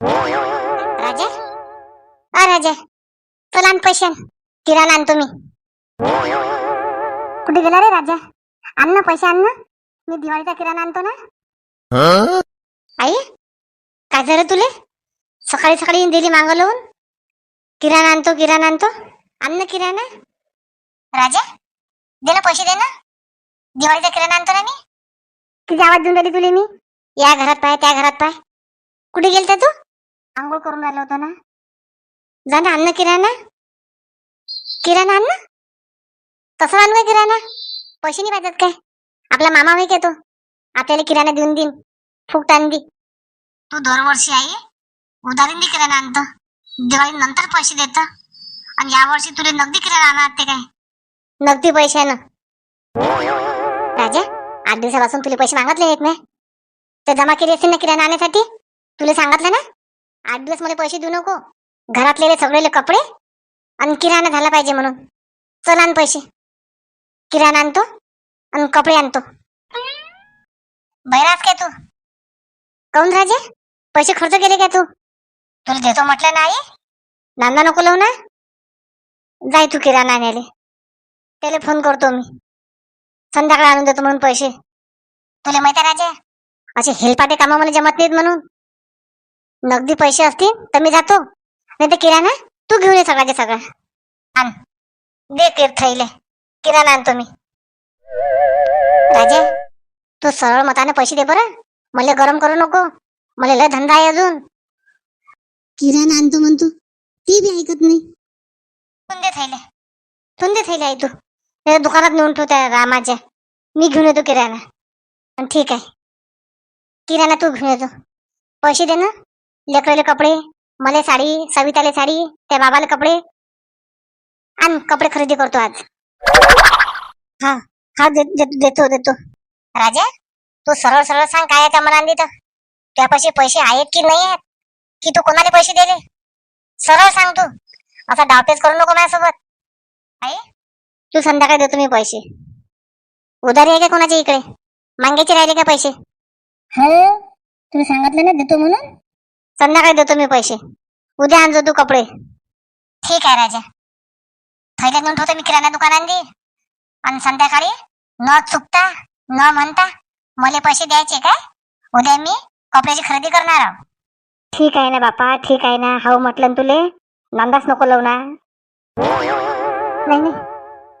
राजा? अ राजा तुला आण पैसे. आण. किराणा आणतो मी कुठे गेला रे राजा? आण ना पैसे आण ना. मी दिवाळीचा किराणा आणतो ना. आई काय झालं तुले? सकाळी सकाळी दिली माग लावून किराणा आणतो किराणा आणतो. आण ना किराणा. राजा दे ना पैसे दे ना. दिवाळीचा किराणा आणतो ना मी. किती आवाज देऊन राहिली तुले मी. या घरात पाय त्या घरात पाय. कुठे गेलता तू? आंघोळ करून राहिलो होतो ना? जा ना आण किराणा. किराणा आण ना. कसं आणू किराणा. पैसे नाही पाहिजेत काय? आपला मामा माहिती येतो आपल्याला किराणा देऊन देईन. फुकट आणली दे. तू दरवर्षी आई उधारीन दे किराणा आणतो. दिवाळी नंतर पैसे देत. आणि यावर्षी तुला नगदी किराणा आणणार ते काय? नगदी पैशानं राजा आठ दिवसापासून तुला पैसे मागितले आहेत ना? ते जमा केले असतील ना किराणा आणण्यासाठी? तुला सांगितलं ना? आठ दिवस मला पैसे देऊ नको. घरातलेले सगळेले कपडे आणि किराणा झाला पाहिजे म्हणून. चल आण पैसे. किराणा आणतो आणि कपडे आणतो. बैराज काय तू? काऊन राजे? पैसे खर्च केले काय तू? तुला देतो म्हटलं नाही. नांदा नको लावू ना. जाय तू किराणा आणायला. त्याला फोन करतो मी. संध्याकाळ आणून देतो म्हणून पैसे. तुला माहिती राजे? असे हेलपाटे कामं मला जमत नाहीत म्हणून. नगदी पैसे असतील तर मी जातो. नाही तर किराणा तू घेऊन ये सगळ्याचे सगळं. आण. दे किर थैले. किराणा आणतो मी. राजे तू सरळ मताने पैसे दे बरं. मला गरम करू नको. मला लय धंदा आहे अजून. किराणा आणतो म्हणतो. ती बी ऐकत नाही. ठेवून दे थैले. ठेवून दे थैले आई तू. त्या दुकानात नेऊन ठेव त्या रामाच्या. मी घेऊन येतो किराणा. ठीक आहे. किराणा तू घेऊन येतो. पैसे दे ना. लेकराले कपडे मला साडी सविताले साडी त्या बाबाला कपडे. आण कपडे खरेदी करतो आज. हा हा दे, दे, देतो देतो. राजा तू सरळ सरळ सांग काय त्या मनाने तर. त्यापाशी पैसे आहेत की नाही आहेत? की तू कोणाला पैसे दिले? सरळ सांग तू. असा डावपेच करू नको माझ्यासोबत. आई तू संध्याकाळी देतो मी पैसे. उधारी आहे का कोणाच्या इकडे? मांगायचे राहिले का पैसे? हो? तुम्ही सांगितलं ना देतो म्हणून? संध्याकाळी देतो मी पैसे. उद्या आणजो तू कपडे. ठीक आहे राजा. थैल्यात घेऊन ठेवतो मी किराणा दुकानांनी. आणि संध्याकाळी न चुकता न म्हणता मला पैसे द्यायचे काय? उद्या मी कपड्याची खरेदी करणार ठीक आहे ना बापा ठीक आहे ना. हो म्हटलं ना तुले. नांदाच नको लावू ना. नाही नाही.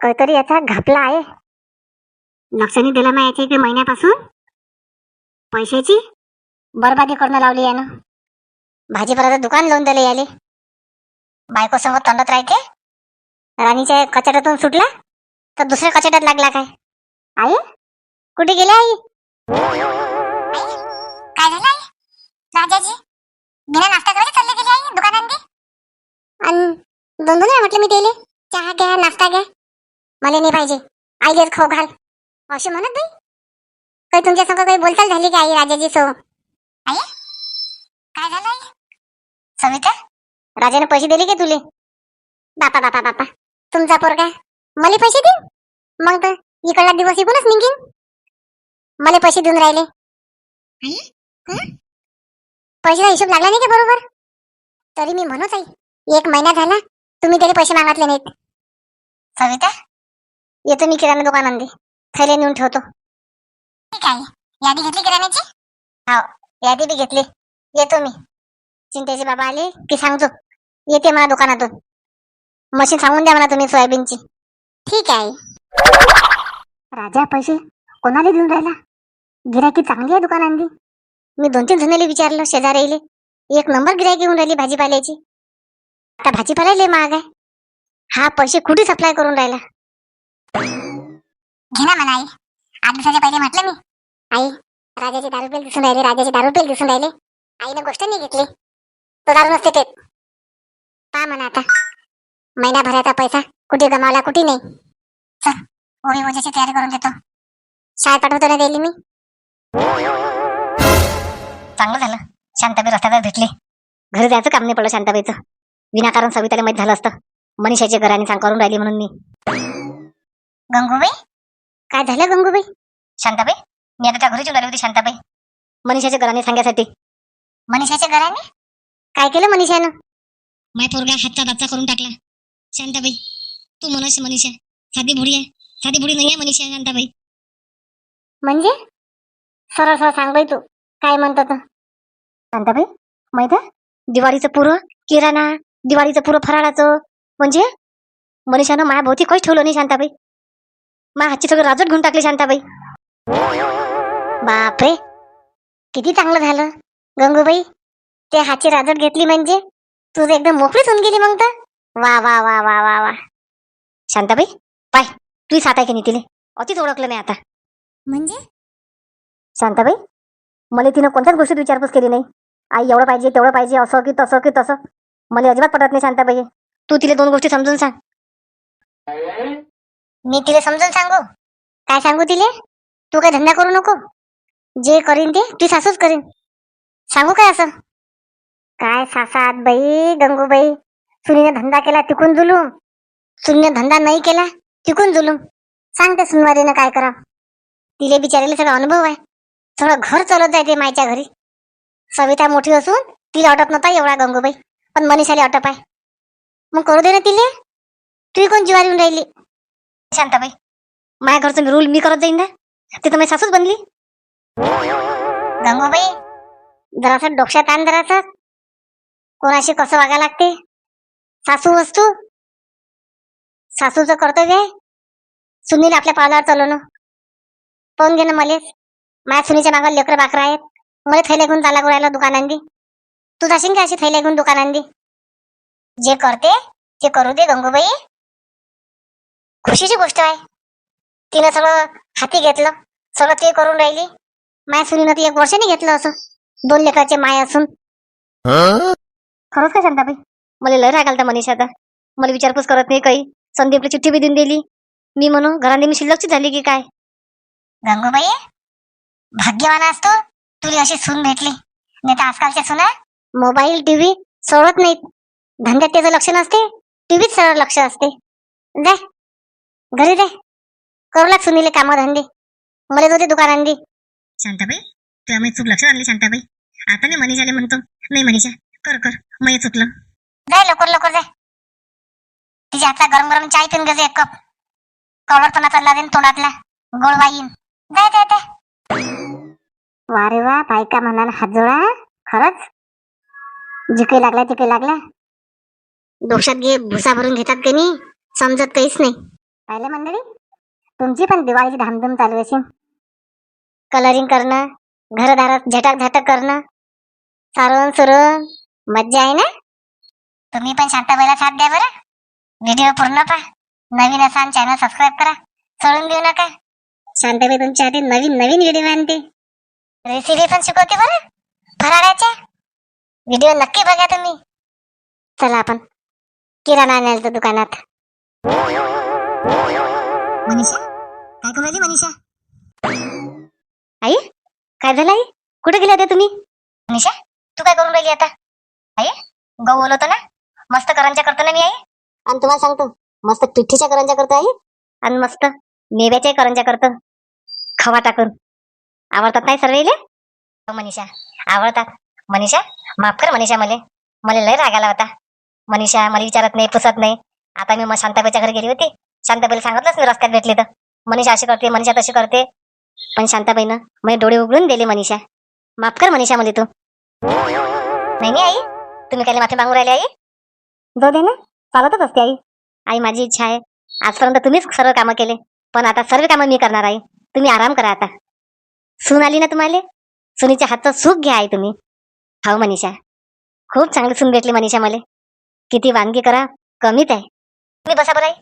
काहीतरी याचा घापला आहे. लक्षाने दिला मग याच्या इकडे महिन्यापासून. पैशाची बरबादी करणं लावली यानं. भाजीपाल्याचं दुकान लावून दिले याले. बायको संग तंडत राहते. राणीच्या कचाट्यातून सुटला तर दुसऱ्या कचाट्यात लागला काय? आई? कुठे गेले आई? काय झालं आई? राजाजी बिना नाश्ता करायला चालले गेले आई आणि दोन दोन वेळा म्हटलं मी दिले चहा घ्या नाश्ता घ्या. मला नाही पाहिजे. आईलेच खाऊ घाल. असे म्हणत बाई. काही तुमच्या संग काही बोलचाल झाली का आई राजाजी सो? आई? काय झालं आई? सविता राजाने पैसे दिले का तुले? बापा बापा बापा. तुमचा पोरगा? मला पैसे दे. मग तर इकडला दिवस इकूनच निघीन. मला पैसे देऊन राहिले. आई? हं? पैशाचा हिशोब लागला नाही का बरोबर? तरी मी म्हणूच आई एक महिना झाला तुम्ही तरी पैसे मागितले नाहीत. सविता येतो मी किराणा दुकानांमध्ये. थैले नेऊन ठेवतो. ठीक आहे. यादी घेतली किराण्याची? हो यादी बी घेतली. येतो मी. चिंतेचे बाबा आले की सांगतो. येते मला दुकानातून. मशीन सांगून द्या मला तुम्ही सोयाबीनची. ठीक आहे. राजा पैसे कोणाला देऊन राहिला? गिराकी चांगली आहे दुकानांनी मी दोन तीन जणांना विचारलं शेजारी एक नंबर गिरायकी होऊन राहिली भाजीपाल्याची. आता भाजीपाला लय महाग आहे. हा पैसे कुठे सप्लाय करून राहिला? घे ना म्हणा आई. आठ दिवसाच्या पहिले म्हटलं मी. आई राजाचे दारू पेल दिसून राहिले राजाचे दारू पेल दिसून राहिले. आईने गोष्ट नाही घेतली. तो दारू नसते ते पहा म्हणा आता. महिनाभराचा पैसा. कुठे गमावला कुठे नाही. चल होळी वजाची तयारी करून देतो. शाळेत पाठवतो ना दिली मी. चांगलं झालं. शांताबाई रस्त्यावर भेटली. घरी जायचं काम नाही पडलं शांताबाईचं. विनाकारण सविताला माहीत झालं असतं. मनीषाच्या घराने सांग करून राहिली म्हणून मी. गंगूबाई? काय झालं गंगूबाई? शांताबाई? मी आता त्या घरी चुलाली होती शांताबाई. मनीषाच्या घराने सांगायसाठी. मनीषाच्या घराने काय केलं मनीषानं? माय पोरगा हातचा दाबचा करून टाकला. शांताबाई तू मनस मनीषा साधी भुडी आहे. साधी भुडी नाही आहे मनीषा शांताबाई. म्हणजे? सरळ सरळ सांग बाई तू. काय म्हणतो तर शांताबाई माहीत आहे? दिवाळीचं पुरं किराणा दिवाळीचं पुरं फराळाचं. म्हणजे? मनीषानं माया भोवती काहीच ठेवलं नाही शांताबाई. मा हातची सगळं राजट घेऊन टाकली शांताबाई. बापरे. किती चांगलं झालं. गंगूबाई ते हाची राजट घेतली म्हणजे? तुझं एकदम मोकळीच होऊन गेली मग तर. वा वा वा वा वा वा. शांताबाई पाय तू साथ आहे की नाही तिने अतिच ओळखलं नाही आता. म्हणजे? शांताबाई मला तिनं कोणत्याच गोष्टीत विचारपूस केली नाही. आई एवढं पाहिजे तेवढं पाहिजे असं की तसं की तसं. मला अजिबात पटत नाही शांताबाई. तू तिला दोन गोष्टी समजून सांग. मी तिला समजून सांगू? काय सांगू तिले? तू काय धंदा करू नको. जे करीन ते ती सासूच करीन. सांगू काय असं? काय सासात बाई गंगूबाई? सुनीने धंदा केला तिकून जुलूम सुनीने धंदा नाही केला तिकून जुलूम सांगते सुनवारीनं काय करा तिले बिचारीला सगळा अनुभव आहे. सगळं घर चालत जायते मायच्या घरी. सविता मोठी असून तिला अटप नव्हता एवढा गंगूबाई. पण मनीषाला अटप आहे. मग करू दे ना तिले. तू कोण जिवार येऊन राहिली? शांताबाई माझ्या घरचं रूल मी करत जाईन ना? ते तर माझी सासूच बनली. गंगूबाई जरासं डोक्यात आण जरासं. कोणाशी कसं वागा लागते? सासू वस्तू? सासूचं कर्तव्य आहे? सुनील आपल्या पावलावर चालवणं. पाहून घे ना मलेच माझ्या सुनीच्या मागं लेकरं बाकरं आहेत. मला थैल्या घेऊन चाला गुरायला दुकानांदी तू जाशील का अशी थैल्या घेऊन दुकानांदी जे करते ते करू दे गंगूबाई. खुशीची गोष्ट आहे. तिनं सगळं हाती घेतलं. सगळं ते करून राहिली. माया सुनीनं ती एक वर्षाने घेतलं असं. दोन लेकराचे माय असून. खरंच का शांताबाई? मला लय राग आलता मनीषाचा मला विचारपूस करत नाही काही. संदीपला चिठ्ठी बी देऊन दिली. मी म्हणून घराने मी शिल्लकची झाली की काय? गंगूबाई भाग्यवान असतो तुला अशी सून भेटली. नाही तर आजकालच्या सुना मोबाईल टीव्ही सोडत नाहीत. धंद्यात त्याचं लक्ष नसते. टीव्हीत सरळ लक्ष असते. जाय घरी जाय करू लाग सुनीले कामं धंदे मला जाऊ दे दुकानांदी शांताबाई तुला मी चूक लक्षात आणली शांताबाई. आता मी मनीषाला म्हणतो. नाही मनीषा कर कर. मग चुकलं. जाय लवकर लवकर जाय तिच्या हातला गरम गरम चाय पिऊन घे एक कप. कवळपणा चालला देईन तोंडातला. गोळवा येईन. जाय जाय जाय वा रे वा बायका म्हणाला हात जोडा खरंच? जिके लागला तिके लागला. डोक्यात घे भुसा भरून घेतात की नाही समजत काहीच नाही. पाहिलं मंडळी? तुमची पण दिवाळीची धामधूम चालू असेल. कलरिंग करणं घरदारात झटाक झटक करणं सारण सुरण मज्जा आहे ना? तुम्ही पण शांताबाईला साथ द्या बरं. व्हिडिओ पूर्ण पहा. नवीन असा चॅनल सबस्क्राईब करा. सोडून देऊ नका. शांताबाई आधी नवीन नवीन व्हिडिओ आणते. रेसिपी पण शिकवते बरं. फराळाच्या. व्हिडिओ नक्की बघा तुम्ही. चला आपण. किराणा आणायचं दुकानात. मनीषा? काय करू मनीषा? आई? काय झालं आई? कुठे गेल्या होत्या तुम्ही? मनीषा तू काय करून राहिली आता? आई गहू बोलवतो ना? मस्त करंजा करतो ना मी आई. आणि तुम्हाला सांगतो मस्त पिठीच्या करंजा करतो आई. आणि मस्त मेव्याच्या करंजा करतो. खवा टाकून. आवडतात नाही सर्व इले? हो मनीषा आवडतात. मनीषा माफ कर मनीषा मले. मला लय राग आला होता. मनीषा मला विचारत नाही पुसत नाही. आता मी मग शांताबाईच्या घरी गेली होती. शांताबाईला सांगितलंच मी रस्त्यात भेटली तर. मनीषा अशी करते मनीषा तशी करते. पण शांताबाईनं माझे डोळे उघडून दिले मनीषा. माफ कर मनीषा मला तू. नाही नाही आई. तुम्ही काय माफी मागून राहिले आई? जाऊ दे ना. चालतच असते आई. आई माझी इच्छा आहे. आजपर्यंत तुम्हीच सर्व कामं केले. पण आता सर्व कामं मी करणार आहे. तुम्ही आराम करा आता. सून आली ना तुम्हाला? सुनीच्या हातचं सुख घ्या आई तुम्ही. हो मनीषा. खूप चांगली सून भेटली मनीषा मला. किती वानगी करा. कमीच आहे. तुम्ही बसा बरं आई.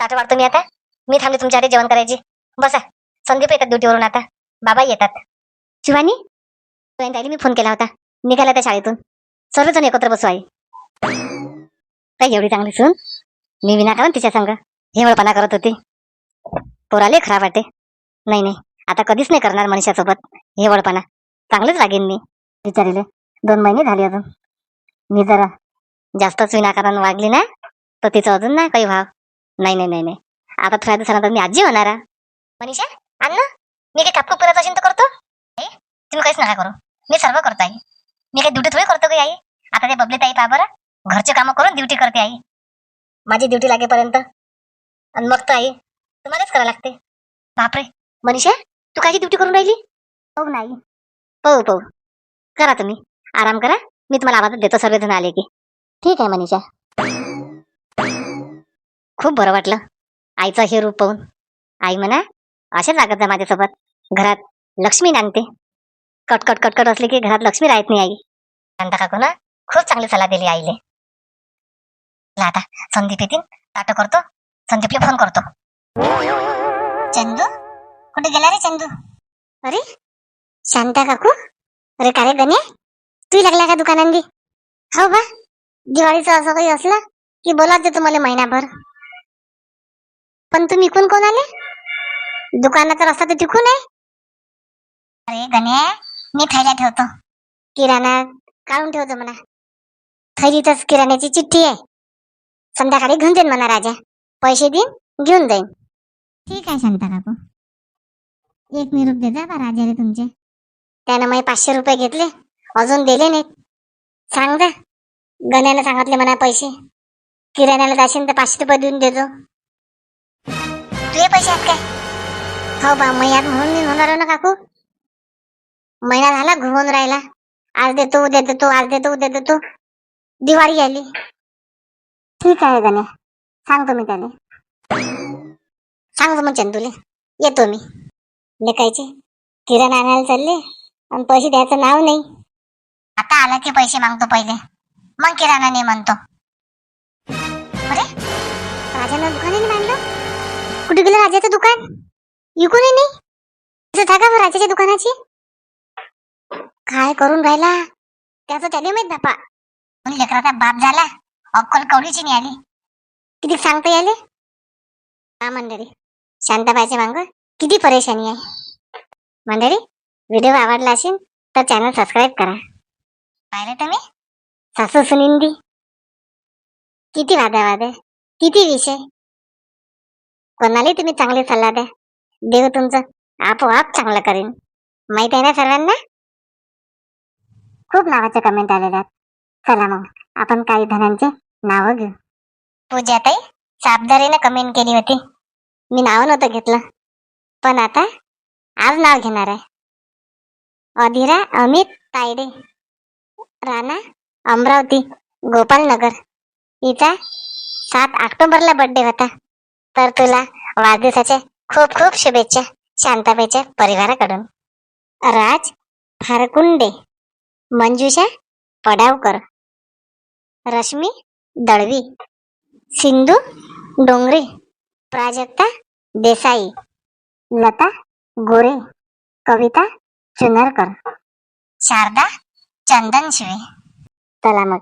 ताट वाढतो मी आता. मी थांबले तुमच्यासाठी जेवण करायची. बसा. संदीप येतात ड्युटीवरून आता. बाबा येतात. शिवानी? ताईने मी फोन केला होता. निघाला त्या शाळेतून. सर्वजण एकत्र बसू आई. काय एवढी चांगली सून? मी विनाकारण तिच्या संग. हेवळपणा करत होती. पोराले खराब वाटे. नाही नाही. आता कधीच नाही करणार मनुष्यासोबत हेवळपणा. चांगलंच लागेल मी. विचारिले दोन महिने झाले अजून. मी जरा जास्तच विनाकारण वागली ना तर तिचं अजून ना काही भाव नाही नाही नाही नाही. आता थोड्या दिवसानंतर मी आजी होणार मनीषा आण ना. मी काही कापकूप करायचं असेल तर करतो तुम्ही काहीच नका करू. मी सर्व करतो आई. मी काही ड्युटी थोडी करतो काही आई. आता ते बबली ताई पहा बरं. घरचे कामं करून ड्युटी करते आई. माझी ड्युटी लागेपर्यंत. आणि मग तर आई तुम्हालाच करावं लागते. बापरे. मनीषा तू कायची ड्युटी करून राहिली? हो नाही हो हो. करा तुम्ही. आराम करा. मी तुम्हाला आवाज देतो सर्वजण आले की. ठीक आहे मनीषा. खूप बरं वाटलं. आईचं हे रूप पाहून. आई म्हणा असेच लागत जा माझ्यासोबत. घरात लक्ष्मी नांदते. कटकट कटकट असले की घरात लक्ष्मी राहत नाही आई. शांता काकू ना? खूप चांगली सल्ला दिली आईले. ला आता संदीप येतील. ताटं करतो. संदीपला फोन करतो. चंदू? कुठे गेला रे चंदू? अरे शांता काकू? अरे का रे गणे तू लागला का दुकानांदी हो बा. दिवाळीचं असं काही असलं की बोला देतो मला महिनाभर. पण तुम्ही इकून कोण आले? दुकानाचा रस्ता तर तिकून आहे. अरे गणे मी थैल्या ठेवतो. किराणा काढून ठेवतो म्हणा. थैलीतच किराण्याची चिठ्ठी आहे. संध्याकाळी घेऊन देईन म्हणा राजा. पैसे देईन घेऊन जाईन. ठीक आहे शांता काकू. एक निरोप देता बा राजाने तुमचे. त्यानं मग पाचशे रुपये घेतले अजून दिले नाहीत. सांग दा गण्याने सांगितले म्हणा पैसे. किराण्याला जाशील तर पाचशे रुपये देऊन देतो तुझे पैसे आहेत काय? हो बा महिन्यात म्हणून मी होणार ना काकू. महिना झाला घुमून राहिला. आज देतो उद्या देतो आज देतो उद्या देतो. दिवाळी आली. ठीक आहे गण्या. सांगतो मी त्याने सांगतो मग चंदूले. येतो मी. लेखायचे किराणा आणायला चालले आणि पैसे द्यायचं नाव नाही. आता आला की पैसे मागतो पहिले. मग किराणा नाही म्हणतो. अरे राजानं दुकानाने मांडलं? कुठे गेलं राजाचं दुकान? इकूनही नाही असं जागा बरं राजाच्या दुकानाची. काय करून राहिला? त्याचं त्याने माहीत बापा पण लेकराचा बाप झाला अक्कल कवडीची नाही आली किती सांगता याले हा मंडळी. शांताबाईच्या मांग किती परेशानी आहे. मंडळी व्हिडिओ आवडला असेल तर चॅनल सबस्क्राईब करा. पाहिलं तुम्ही? सासू सुनिंदी. किती वादावाद किती विषय. कोणालाही तुम्ही चांगले सल्ला द्या. देव तुमचं आपोआप चांगलं करेन. माहीत आहे ना सर्वांना? खूप नावाचे कमेंट आलेले चला मग आपण काही धनांचे नावं घेऊ. पूजाताई साबदारीने कमेंट केली होती. मी नाव नव्हतं घेतलं. पण आता आज नाव घेणार आहे. अधिरा अमित तायडे राणा अमरावती गोपालनगर. हिचा सात ऑक्टोबरला बर्थडे होता. तर तुला वाढदिवसाच्या खूप खूप शुभेच्छा शांताबाईच्या परिवाराकडून. राज फारकुंडे मंजुषा पडावकर. रश्मी दळवी सिंधू डोंगरे प्राजक्ता देसाई लता गोरे कविता चुनरकर शारदा चंदन शिवे चला मग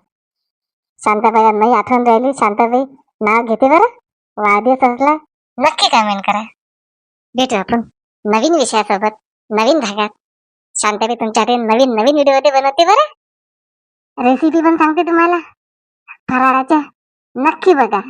शांताबाईला नाही आठवण राहिली. शांताबाई नाव घेते बरं? वाढदिवस असला नक्की कमेंट करा. भेटू आपण नवीन विषयासोबत नवीन भागात शांताबाई तुमच्याकडे नवीन नवीन व्हिडिओ बनवते बरं? रेसिपी पण सांगते तुम्हाला. फराळाच्या नक्की बघा.